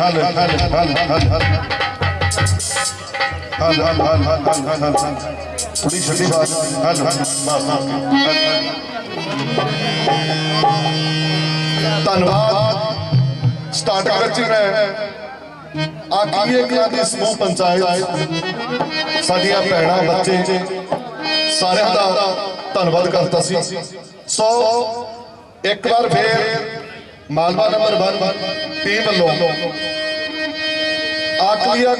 ਹਲ ਹਲ ਹਲ ਹਲ ਹਲ ਹਲ ਹਲ ਹਲ ਹਲ ਹਲ ਹਲ ਹਲ ਥੋੜੀ ਛੱਡੀ ਬਾਤ ਹਲ ਹਲ ਬਸ ਧੰਨਵਾਦ ਸਟਾਰਟ ਕਰ ਚੁੱਕਾ ਹੈ ਆਖੀਏ ਕਿ ਦੀ ਸਮੂਹ ਪੰਚਾਇਤ ਸਾਡੀਆਂ ਭੈਣਾਂ ਬੱਚੇ ਸਾਰਿਆਂ ਦਾ ਧੰਨਵਾਦ ਕਰਦਾ ਸੀ ਸੋ ਇੱਕ ਵਾਰ ਫੇਰ ਮਾਲਵਾ ਨੰਬਰ 1 ਟੀਮ ਵੱਲੋਂ आकलिया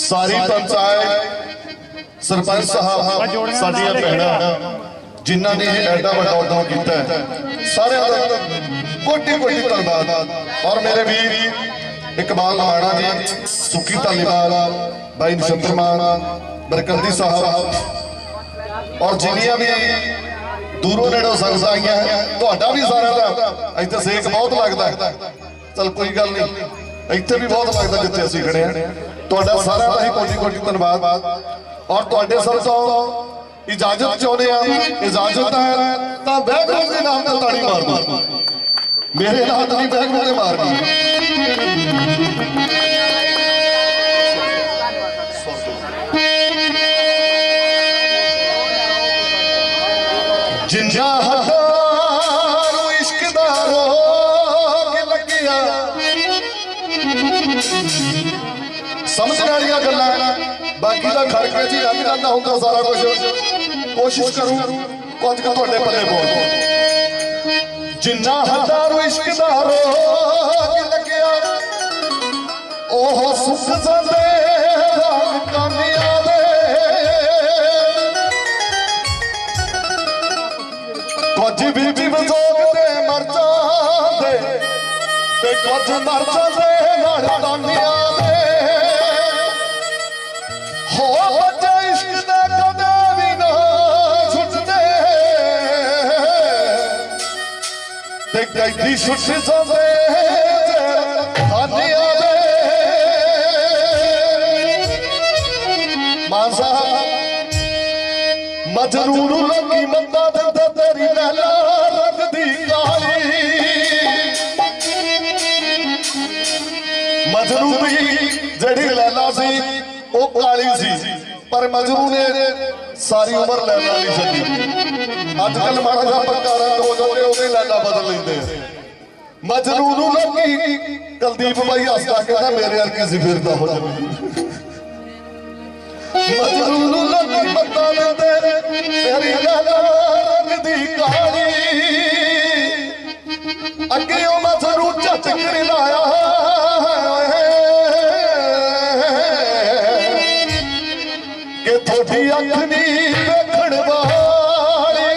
सारी पंचायत सरपंच साहब साडिया भैन जिन्हों एडा वाला किया सारे कोटी कोटी धनबाद और मेरे वीर इकबाल माड़ा जी सुखी धालीवाल भाई नक्षत्र मान बरकंदी साहब और जिन्या भी ਦੂਰੋਂ ਨੇੜੋਂ ਸੰਗਤ ਆਈਆਂ ਤੁਹਾਡਾ ਵੀ ਸਾਰਿਆਂ ਦਾ ਇੱਥੇ ਸੇਕ ਬਹੁਤ ਲੱਗਦਾ ਚਲ ਕੋਈ ਗੱਲ ਨਹੀਂ ਇੱਥੇ ਵੀ ਬਹੁਤ ਲੱਗਦਾ ਜਿੱਥੇ ਅਸੀਂ ਖੜੇ ਹਾਂ ਤੁਹਾਡਾ ਸਾਰਿਆਂ ਦਾ ਹੀ ਕੋਟੀ ਕੋਟੀ ਧੰਨਵਾਦ। ਔਰ ਤੁਹਾਡੇ ਸਭ ਤੋਂ ਇਜਾਜ਼ਤ ਚਾਹੁੰਦੇ ਆ, ਇਜਾਜ਼ਤ ਹੈ, ਤਾਂ ਬਹਿਗੁਰੂ ਦੇ ਨਾਮ ਤੇ ਤਾੜੀ ਮਾਰ ਦਿਓ। ਮੇਰੇ ਨਾਲ ਤਾਂ ਨਹੀਂ ਦੇ ਮਾਰਨੀ ਜਿੰਨਾ ਹਟਾਰੂ ਸਮਝਣ ਵਾਲੀਆਂ ਗੱਲਾਂ ਬਾਕੀ ਦਾ ਖੜਕੇ ਜੀ ਰੱਬ ਜਾਂਦਾ ਹੁੰਦਾ ਸਾਰਾ ਕੁਝ ਕੋਸ਼ਿਸ਼ ਕਰੂੰ ਕੁਝ ਕੁ ਤੁਹਾਡੇ ਪੱਲੇ ਪਾਉਣ ਜਿੰਨਾ ਹਟਾਰੂ ਇਸ਼ਕ ਦਾ ਰੋਗ ਲੱਗਿਆ ਉਹ ਸੁੱਖ ਜਾਂਦੇ ਰੰਗ ਕਾਨੀਆਂ ਦੇ ਕੁਝ ਵੀ ਵੀ ਵਜੋਗ ਤੇ ਮਰ ਜਾਂਦੇ ਤੇ ਕੁਝ ਮਰ ਜਾਂਦੇ ਕੈਦੀ ਸੁੱਟ ਸੋਵੇ ਹਾਨੀ ਆਵੇ। ਮਾਜ਼ਾ ਮਜਨੂਨ ਲੋਕੀ ਮੰਦਾ ਦਿੰਦਾ ਤੇਰੀ ਲਹਿਲਾ ਰੱਬ ਦੀ ਕਾਲੀ ਮਜਨੂਨ ਜਿਹੜੀ ਲਹਿਲਾ ਸੀ, ਉਹ ਕਾਲੀ ਸੀ, ਪਰ ਮਜਨੂਨ ਨੇ ਸਾਰੀ ਉਮਰ ਲਹਿਲਾ ਨਹੀਂ ਸਕੀ ਅੱਜ ਕੱਲ ਮਾੜਾ ਜਿਹਾ ਪੱਕਾ ਹੋ ਜਾਂਦੇ, ਉਹਦੇ ਲੈਲਾ ਬਦਲ ਲੈਂਦੇ ਆ। ਮਜਨੂ ਨੂੰ ਲੱਗੀ ਕੁਲਦੀਪ ਬਾਈ ਹੱਸਦਾ ਕਹਿੰਦਾ, ਮੇਰੇ ਵਰਗੀ ਸੀ ਫਿਰਦਾ ਹੋ ਜਾਵੇ। ਮਜਨੂ ਨੂੰ ਲੱਗੀ ਮੱਤਾ ਦਿੰਦੇ ਤੇਰੀ ਲਾਲਾ ਦੀ ਕਾਲੀ ਅੱਗੇ ਉਹ ਮਜਨੂ ਝੱਟ ਲਾਇਆ। ਕਿ ਤੁਹਾਡੀ ਅੱਖ ਨਹੀਂ ਵੇਖਣ ਵਾਲੀ?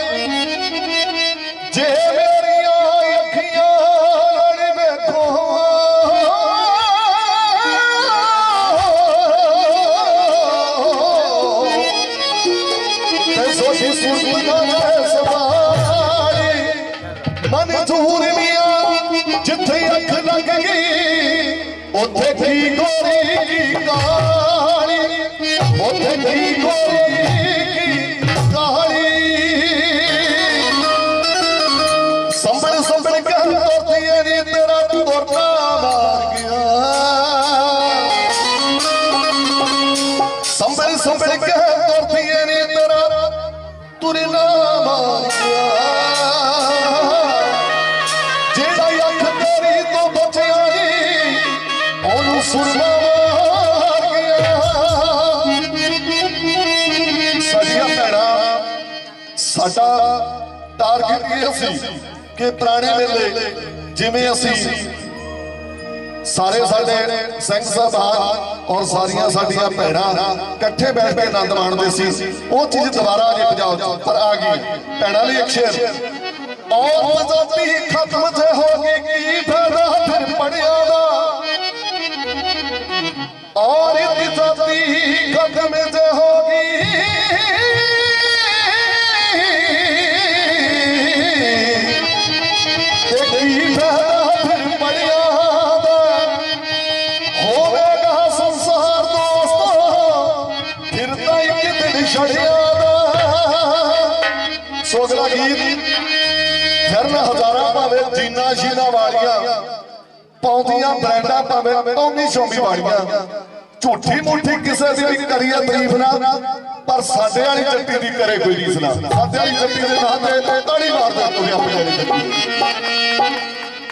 ਟਾਰਗੇਟ ਇਹ ਸੀ ਕਿ ਪੁਰਾਣੇ ਮੇਲੇ ਜਿਵੇਂ ਅਸੀਂ ਸਾਰੇ ਸਾਡੇ ਸਿੰਘ ਸਾਹਿਬਾਨ ਔਰ ਸਾਰੀਆਂ ਸਾਡੀਆਂ ਭੈਣਾਂ ਇਕੱਠੇ ਬੈਠ ਕੇ ਆਨੰਦ ਮਾਣਦੇ ਸੀ, ਉਹ ਚੀਜ਼ ਦੁਬਾਰਾ ਅਜੇ ਪੰਜਾਬ 'ਚ ਪਰ ਆ ਗਈ। ਭੈਣਾਂ ਲਈ ਇੱਕ ਸ਼ੇਰ ਔਰ ਮਜ਼ਾਤੀ ਖਤਮ ਤੇ ਹੋ ਗਈ, ਕੀ ਫਾਇਦਾ ਫਿਰ ਪੜਿਆ ਦਾ? ਔਰ ਇਤਜ਼ਾਤੀ ਖਤਮ ਤੇ ਹੋ ਗਈ ਸੋਗਲਾ ਗੀਤ, ਫਿਰਨ ਹਜ਼ਾਰਾਂ ਭਾਵੇਂ ਜੀਨਾ ਸ਼ੀਨਾ ਵਾਲੀਆਂ, ਪਾਉਂਦੀਆਂ ਬ੍ਰੈਂਡਾਂ ਭਾਵੇਂ ਟੌਮੀ ਸ਼ੋਮੀ ਵਾਲੀਆਂ। ਝੂਠੀ ਮੂਠੀ ਕਿਸੇ ਦੀ ਵੀ ਕਰੀਏ ਤਾਰੀਫ ਨਾ, ਪਰ ਸਾਡੇ ਵਾਲੀ ਜੱਟੀ ਦੀ ਕਰੇ ਕੋਈ ਰੀਸ ਨਾ। ਸਾਡੇ ਵਾਲੀ ਜੱਟੀ ਦੇ ਨਾਂ ਤੇ ਤਾੜੀ ਮਾਰਦਾ ਤੁਸੀਂ ਆਪਣੀ ਵਾਲੀ ਜੱਟੀ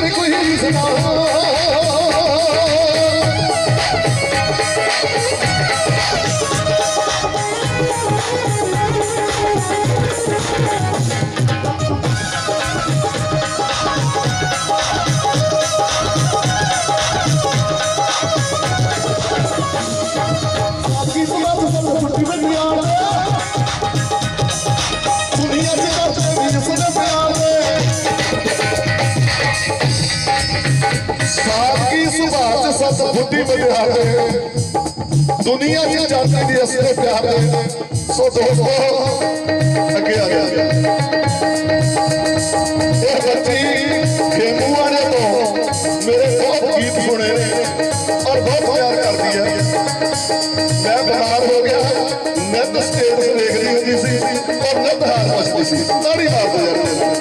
আমার কোহিন बुद्धि में बिहार है। दुनिया की जाती थी असले प्यार है सो दोस्तों, आगे आगे ये बच्ची खेमुआ ने तो मेरे बहुत गीत सुने और बहुत प्यार कर दिया मैं बीमार हो गया, मैं तो स्टेज देख रही होती सी और मैं बाहर बचती सी। सारी बात हो जाती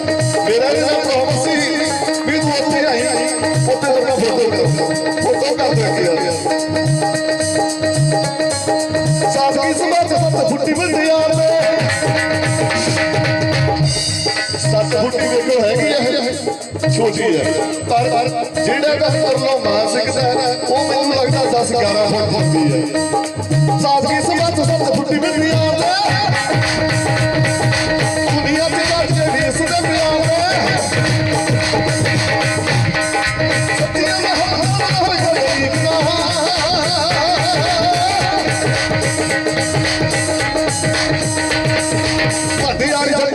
ਛੋਟੀ ਹੈ ਪਰ ਜਿਹੜਾ ਦਾ ਕਰਲੋ ਮਾਨਸਿਕ ਦਾ ਉਹ ਮੈਨੂੰ ਲੱਗਦਾ 10 11 ਫੁੱਟ ਹੁੰਦੀ ਹੈ ਸਾਦਗੀ ਸਮਾਤ ਸੱਤ ਫੁੱਟੀ ਮਿਲਦੀ ਆ ਭੱਟੀ ਵਾਲੀ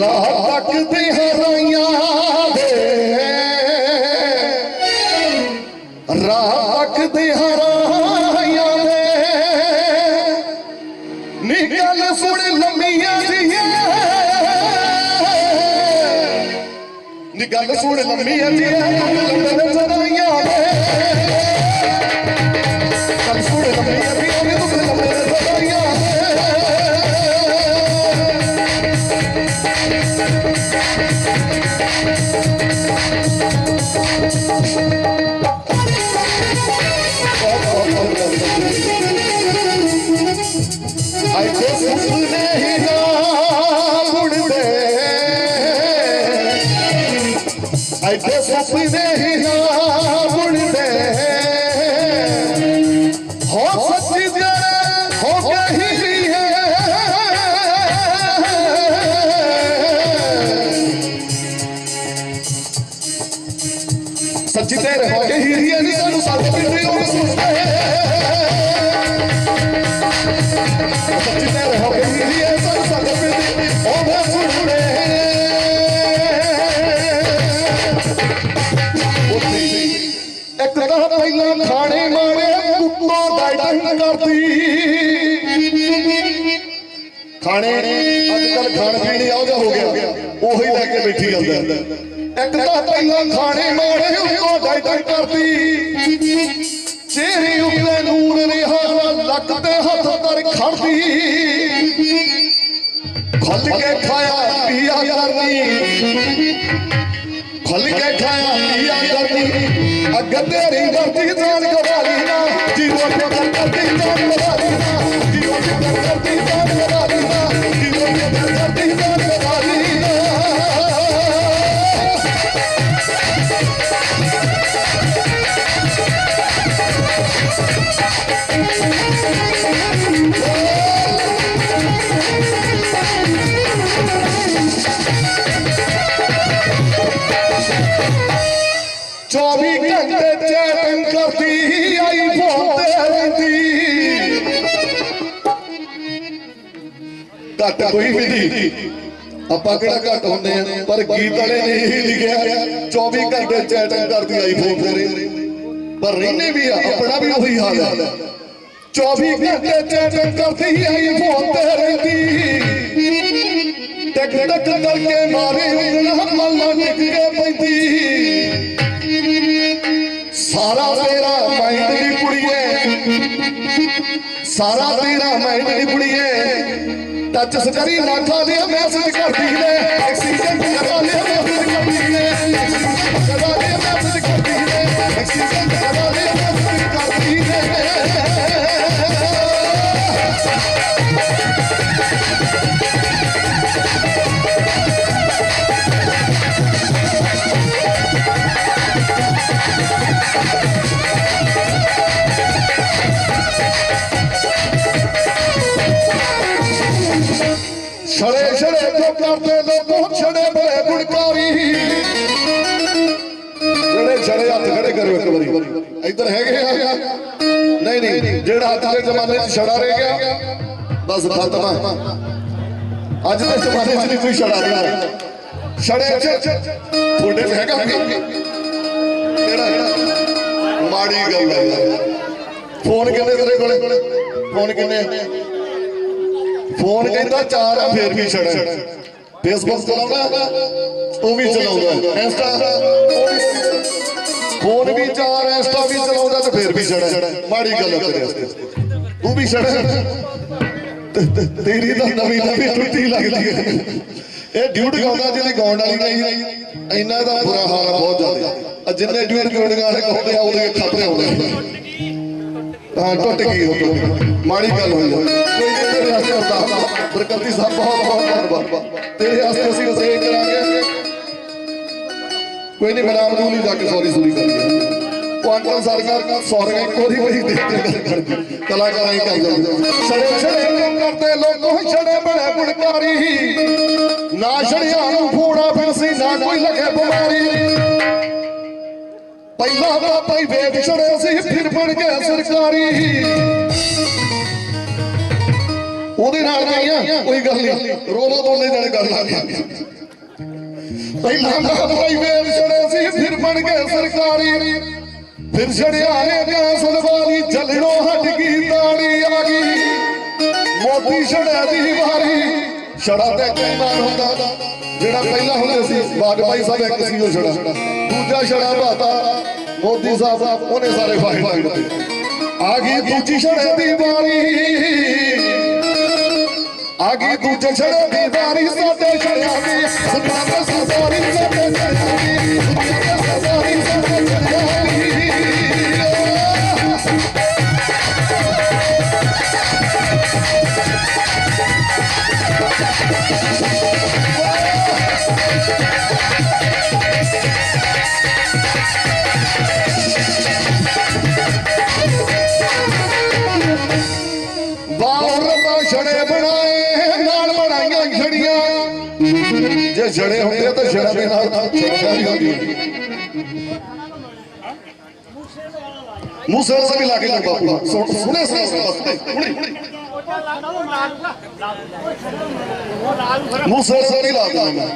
ਰਾਹ ਤੱਕਦੇ ਹਰਾਈਆਂ ਦੇ। ਰਾਹ ਤੱਕਦੇ ਹਰਾਈਆਂ ਦੇ। ਨਿਕਲ ਸੁਣ ਲੰਮੀਆਂ ਜੀਆਂ। ਨੀ ਗੱਲ ਸੁਣ ਲੰਮੀਆਂ ਜੀਆਂ ਲੰਮੀਆਂ ਜਨਾਈਆਂ ਗੱਲ ਸੁਣ ਲੰਮੀਆਂ ਜੀਆਂ ਨੀ ਤੂੰ ਲੰਮੀਆਂ ਜਨਾਈਆਂ ਆਈ ਆਈ ਕੋ ਸੁਪਨੇ ਹੀ ਨਾ ਮੁੜਦੇ ਖਾਣੇ ਮਾਰੇ ਕੁੱਤੋਂ ਡਾਈਟਿੰਗ ਕਰਦੀ। ਖਾਣੇ ਅੱਜ ਕੱਲ ਖਾਣ ਪੀਣ ਆਉ ਜਾ ਹੋ ਗਿਆ। ਉਹੀ ਲੈ ਕੇ ਬੈਠੀ ਜਾਂਦਾ। ਇੱਕ ਤਾਂ ਪਹਿਲਾਂ ਖਾਣੇ ਮਾਰੇ ਉੱਤੋਂ ਡਾਈਟਿੰਗ ਕਰਦੀ। ਚਿਹਰੇ ਉੱਤੇ ਨੂਰ ਰਿਹਾ, ਲੱਕ ਤੇ ਹੱਥ ਤਰ ਖੜਦੀ। ਖੁੱਲ ਕੇ ਖਾਇਆ, ਪੀਆ ਕਰਨੀ ਕਰਨੀ ਰੀ ਤੇਰੀ ਵਰਤੀ ਘੱਟ ਕੋਈ ਵੀ ਨਹੀਂ। ਆਪਾਂ ਕਿਹੜਾ ਘੱਟ ਹੁੰਦੇ ਆ? ਪਰ ਗੀਤ ਵਾਲੇ ਨੇ ਇਹ ਲਿਖਿਆ 24 ਘੰਟੇ ਚੈਟਿੰਗ ਕਰਦੀ ਆਈਫੋਨ ਤੇ ਪਰ ਰਹਿੰਦੇ ਵੀ ਆ, ਆਪਣਾ ਵੀ ਉਹੀ ਹਾਲ ਹੈ 24 ਘੰਟੇ ਚੈਟਿੰਗ ਕਰਦੀ ਆਈਫੋਨ ਤੇ ਰਹਿੰਦੀ ਟਕ ਟਕ ਕਰਕੇ ਮਾਰੇ ਉਂਗਲਾਂ, ਮੱਲਾ ਨਿਕ ਕੇ ਪੈਂਦੀ। ਸਾਰਾ ਤੇਰਾ ਮਾਈਂਡ ਦੀ ਕੁੜੀਏ। ਸਾਰਾ ਤੇਰਾ ਮਾਈਂਡ ਦੀ ਕੁੜੀਏ। ਟੱਚ ਸਕਰੀ ਨਾ ਖਾ ਲਿਆ ਮੈਸੇਜ ਕਰਦੀ ਨੇ। ਐਕਸੀਡੈਂਟ ਕਰਾ ਲਿਆ ਛੜੇ ਛੜੇ ਜੋ ਕਰਦੇ ਲੋਕੋ, ਛੜੇ ਬੜੇ ਗੁਣਕਾਰੀ। ਜਿਹੜੇ ਛੜੇ ਹੱਥ ਖੜੇ ਕਰੋ ਇੱਕ ਵਾਰੀ। ਇੱਧਰ ਹੈਗੇ ਆ। ਨਹੀਂ ਨਹੀਂ, ਜਿਹੜਾ ਹੱਥ ਦੇ ਜ਼ਮਾਨੇ 'ਚ ਛੜਾ ਰਹਿ ਗਿਆ, ਬਸ ਖਤਮ ਅੱਜ ਦੇ ਜ਼ਮਾਨੇ 'ਚ ਨਹੀਂ ਕੋਈ ਛੜਾ ਰਿਹਾ ਛੜੇ 'ਚ ਤੁਹਾਡੇ 'ਚ ਹੈਗਾ ਕਿਹੜਾ? ਮਾੜੀ ਗੱਲ ਹੈ। ਫੋਨ ਕਿੰਨੇ ਤੇਰੇ ਕੋਲੇ? ਫੋਨ ਕਿੰਨੇ? ਫੋਨ ਕਹਿੰਦਾ ਚਾਰ ਆ, ਫੇਰ ਵੀ ਛੜਾ ਫੇਸਬੁੱਕ ਚਲਾਉਂਦਾ, ਉਹ ਵੀ ਚਲਾਉਂਦਾ। ਇੰਸਟਾ ਉਹ ਵੀ ਫੋਨ ਵੀ ਚਾਰ ਇੰਸਟਾ ਵੀ ਚਲਾਉਂਦਾ ਤੇ ਫੇਰ ਵੀ ਛੜਾ ਮਾੜੀ ਗੱਲ ਆ ਤੂੰ ਵੀ ਛੜਾ ਤੇਰੀ ਤਾਂ ਨਵੀਂ ਨਵੀਂ ਟੁੱਟੀ ਲੱਗਦੀ ਹੈ ਇਹ ਡਿਊਟ ਗਾਉਂਦਾ ਜਿਹਨੇ ਗਾਉਣ ਵਾਲੀ ਨਹੀਂ। ਇੰਨਾ ਦਾ ਬੁਰਾ ਹਾਲ ਆ ਬਹੁਤ ਜ਼ਿਆਦਾ। ਆ ਜਿੰਨੇ ਡਿਊਟ ਗਾਉਣ ਵਾਲੇ ਗਾਉਂਦੇ ਆ, ਉਹਦੇ ਖਤਰੇ ਆਉਂਦੇ ਤਾਂ ਟੁੱਟ ਗਈ ਉਹ ਮਾੜੀ ਗੱਲ ਹੋਈ ਆ। ਬਰਕਤੀ ਸਾਹਿਬ, ਬਹੁਤ ਬਹੁਤ ਧੰਨਵਾਦ ਤੇਰੇ ਵਾਸਤੇ ਅਸੀਂ ਰਸੇ ਕਰਾਂਗੇ। ਕੋਈ ਨਹੀਂ ਬਨਾਮ ਨੂੰ ਨਹੀਂ ਜਾ ਕੇ ਸੌਰੀ ਸੂਰੀ ਕਰੀਏ ਕੁਆਂਟਲ ਸਰਕਾਰ ਸੌਰੀ ਇੱਕ ਵਹੀ ਦੇਖਦੇ ਗੱਲ ਕਰਦੇ ਹੀ ਕਰ ਜਾਂਦੇ ਛੜੇ ਛੜੇ ਕੰਮ ਕਰਦੇ, ਲੋਕੋ ਛੜੇ ਬੜੇ ਗੁਣਕਾਰੀ ਨਾ ਛੜਿਆਂ ਨੂੰ ਫੋੜਾ ਫਿਰਸੀ, ਨਾ ਕੋਈ ਲਗੇ ਬਿਮਾਰੀ। ਪਹਿਲਾਂ ਤਾਂ ਭਾਈ ਵੇਦ ਛੜੇ ਸੀ, ਫਿਰ ਬਣ ਗਿਆ ਸਰਕਾਰੀ। ਉਹਦੇ ਨਾਲ ਨਹੀਂ ਆ, ਕੋਈ ਗੱਲ ਨਹੀਂ। ਰੋਲੋ ਦੋਨੇ ਜਣੇ ਗੱਲ ਲਾ ਪਹਿਲਾਂ ਤਾਂ ਭਾਈ ਛੜੇ ਸੀ, ਫਿਰ ਬਣ ਗਿਆ ਸਰਕਾਰੀ। ਫਿਰ ਛੜਿਆ ਨੇ ਸੁਲਵਾਰੀ ਚੱਲਣੋਂ ਹਟ ਗਈ ਤਾੜੀ ਆ ਗਈ। ਮੋਦੀ ਛੜਿਆ ਦੀ ਵਾਰੀ, ਛੜਾ ਤੇ ਕੈਮਾਨ ਹੁੰਦਾ, ਜਿਹੜਾ ਪਹਿਲਾਂ ਹੁੰਦੇ ਸੀ ਬਾਜਪਾਈ ਸਾਹਿਬ ਇੱਕ ਸੀ ਉਹ ਛੜਾ। ਦੂਜਾ ਛੜਾ ਬਾਤਾ, ਮੋਦੀ ਸਾਹਿਬ, ਉਹਨੇ ਸਾਰੇ ਫਾਇਦੇ ਦਿੱਤੇ ਆ ਗਈ ਦੂਜੀ ਛੜੇ ਦੀ ਵਾਰੀ। ਆ ਗਈ ਦੂਜੇ ਛੜੇ ਦੀ ਵਾਰੀ ਸਾਡੇ ਛੜਿਆਂ ਦੀ ਸੁਣਾਵੇ ਸਾਰੀ ਸਾਡੇ ਛੜਿਆਂ ਦੀ ਮੂਸੇ ਵਾਲਾ ਵੀ ਲਾ ਕੇ ਲੱਗਾ ਬਾਪੂ ਸੁਣ- ਸੁਣੇ ਸੁਣੇ ਸੁਣੇ ਬਸ ਹੁਣੇ ਹੁਣੇ ਮੂਸੇ ਵਾਲਾ ਨਹੀਂ ਲਾ ਦਿੰਦਾ ਮੈਂ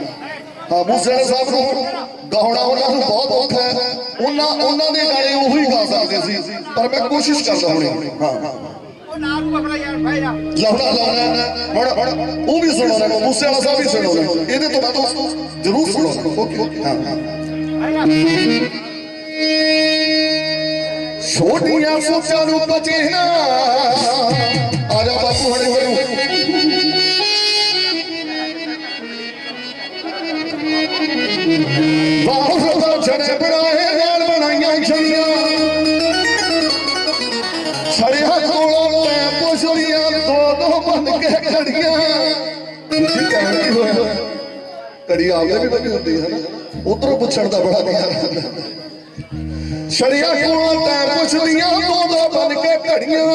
ਹਾਂ ਮੂਸੇ ਵਾਲੇ ਸਾਹਿਬ ਨੂੰ ਗਾਉਣਾ ਉਹਨਾਂ ਨੂੰ ਬਹੁਤ ਔਖਾ ਹੈ ਉਹਨਾਂ ਉਹਨਾਂ ਦੇ ਗਾਣੇ ਉਹੀ ਗਾ ਸਕਦੇ ਸੀ ਪਰ ਮੈਂ ਕੋਸ਼ਿਸ਼ ਕਰਦਾ ਹੁਣੇ ਹਾਂ ਲਾਉਣਾ ਲਾਉਣਾ ਹੁਣ ਹੁਣ ਉਹ ਵੀ ਸੁਣਾਉਣਾ ਮੂਸੇ ਵਾਲਾ ਸਾਹਿਬ ਵੀ ਸੁਣਾਉਣਾ ਇਹਦੇ ਤੋਂ ਬਾਅਦ ਉਹ ਜ਼ਰੂਰ ਸੁਣਾਉਣਾ ਓਕੇ ਓਕੇ ਹਾਂ ਹਾਂ ਛੋਟੀਆਂ ਸੋਚਾਂ ਨੂੰ ਬਚੇ ਨਾ ਆ ਜਾ ਬਾਪੂ ਹਣੇ ਹੋਏ ਬਾਹਰ ਦਾ ਛੜੇ ਬਣਾਏ ਨਾਲ ਬਣਾਈਆਂ ਛੜੀਆਂ। ਛੜਿਆ ਕੋਲੋਂ ਲੈ ਪੁੱਛਲੀਆਂ ਦੋ ਦੋ ਬਣ ਕੇ ਖੜੀਆਂ। ਠੀਕ ਹੈ ਕੀ ਹੋਇਆ। ਕੜੀ ਆਪਦੇ ਵੀ ਬਣੀ ਹੁੰਦੀ ਹੈ ਨਾ। ਉਧਰੋਂ ਪੁੱਛਣ ਦਾ ਬੜਾ ਪਿਆਰ ਛੜਿਆ ਕੋਲੋਂ ਲੈ ਪੁੱਛਲੀਆਂ ਦੋ ਬਣ ਕੇ ਖੜੀਆਂ